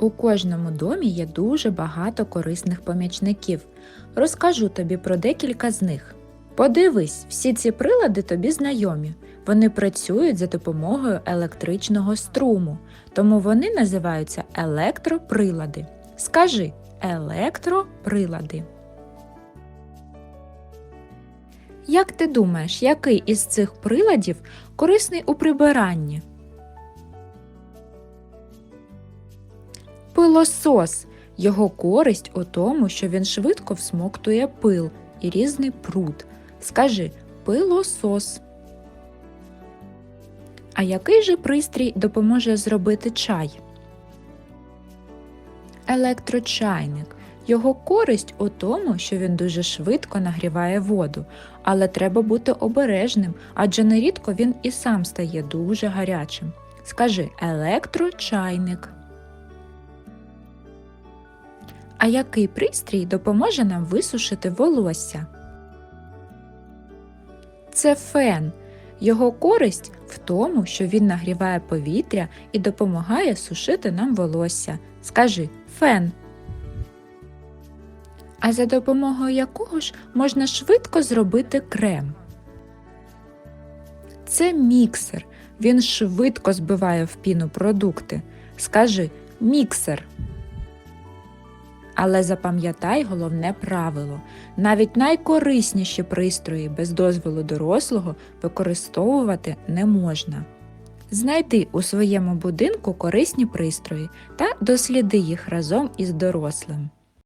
У кожному домі є дуже багато корисних помічників. Розкажу тобі про декілька з них. Подивись, всі ці прилади тобі знайомі. Вони працюють за допомогою електричного струму, тому вони називаються електроприлади. Скажи електроприлади. Як ти думаєш, який із цих приладів корисний у прибиранні? Пилосос. Його користь у тому, що він швидко всмоктує пил і різний пруд. Скажи пилосос. А який же пристрій допоможе зробити чай? Електрочайник. Його користь у тому, що він дуже швидко нагріває воду, але треба бути обережним, адже нерідко він і сам стає дуже гарячим. Скажи електрочайник. А який пристрій допоможе нам висушити волосся? Це фен. Його користь в тому, що він нагріває повітря і допомагає сушити нам волосся. Скажи фен. А за допомогою якого ж можна швидко зробити крем? Це міксер. Він швидко збиває в піну продукти. Скажи міксер. Але запам'ятай головне правило: навіть найкорисніші пристрої без дозволу дорослого використовувати не можна. Знайди у своєму будинку корисні пристрої та досліди їх разом із дорослим.